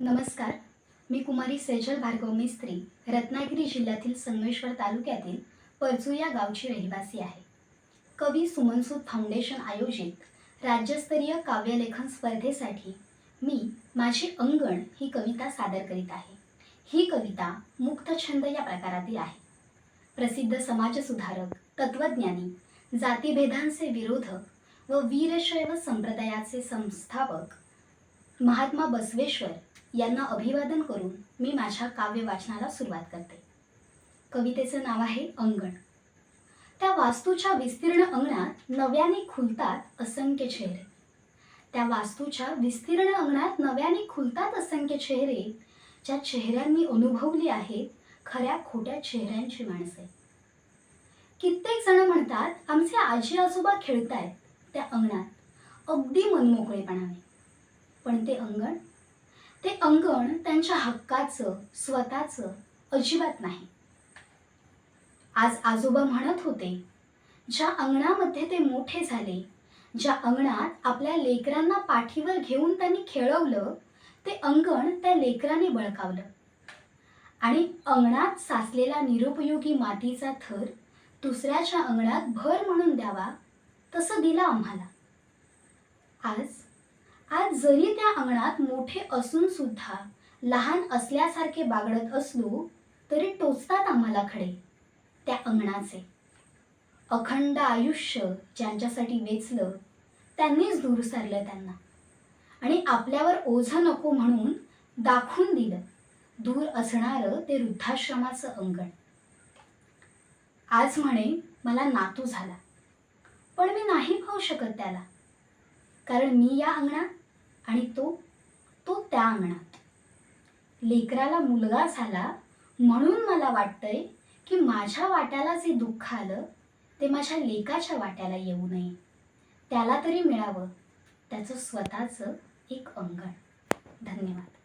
नमस्कार. मी कुमारी सेजल भार्गव मिस्त्री रत्नागिरी जिल्ह्यातील संगमेश्वर तालुक्यातील परजू या गावची रहिवासी आहे. कवी सुमनसूद फाउंडेशन आयोजित राज्यस्तरीय काव्यलेखन स्पर्धेसाठी मी माझी अंगण ही कविता सादर करीत आहे. ही कविता मुक्तछंद या प्रकारातील आहे. प्रसिद्ध समाजसुधारक तत्त्वज्ञानी जातीभेदांचे विरोधक व वीरशैव संप्रदायाचे संस्थापक महात्मा बसवेश्वर यांना अभिवादन करून मी माझ्या काव्य वाचनाला सुरुवात करते. कवितेचं नाव आहे अंगण. त्या वास्तूच्या विस्तीर्ण अंगणात नव्याने खुलतात असंख्य चेहरे. त्या वास्तूच्या विस्तीर्ण अंगणात नव्याने खुलतात असंख्य चेहरे ज्या चेहऱ्यांनी अनुभवली आहेत खऱ्या खोट्या चेहऱ्यांची माणसे. कित्येक जण म्हणतात आमचे आजी आजोबा खेळतायत त्या अंगणात अगदी मनमोकळेपणाने. पण ते अंगण? ते अंगण त्यांच्या हक्काचं स्वतःचं अजिबात नाही. आज आजोबा म्हणत होते ज्या अंगणामध्ये ते मोठे झाले ज्या अंगणात आपल्या लेकरांना पाठीवर घेऊन त्यांनी खेळवलं ते अंगण त्या लेकराने बळकावलं. आणि अंगणात साचलेला निरुपयोगी मातीचा थर दुसऱ्याच्या अंगणात भर म्हणून द्यावा तसं दिलं आम्हाला. आज आज जरी त्या अंगणात मोठे असून सुद्धा लहान असल्यासारखे बागडत असलो तरी टोचतात आम्हाला खडे त्या अंगणाचे. अखंड आयुष्य ज्यांच्यासाठी वेचलं त्यांनीच दूर सारलं त्यांना. आणि आपल्यावर ओझं नको म्हणून दाखवून दिलं दूर असणारं ते वृद्धाश्रमाचं अंगण. आज म्हणे मला नातू झाला. पण मी नाही पाहू शकत त्याला. कारण मी या अंगणात आणि तो तो त्या अंगणात. लेकराला मुलगा झाला म्हणून मला वाटतंय की माझ्या वाट्याला जे दुःख आलं ते माझ्या लेकाच्या वाट्याला येऊ नये. त्याला तरी मिळावं. त्याचं स्वतःचं एक अंगण. धन्यवाद.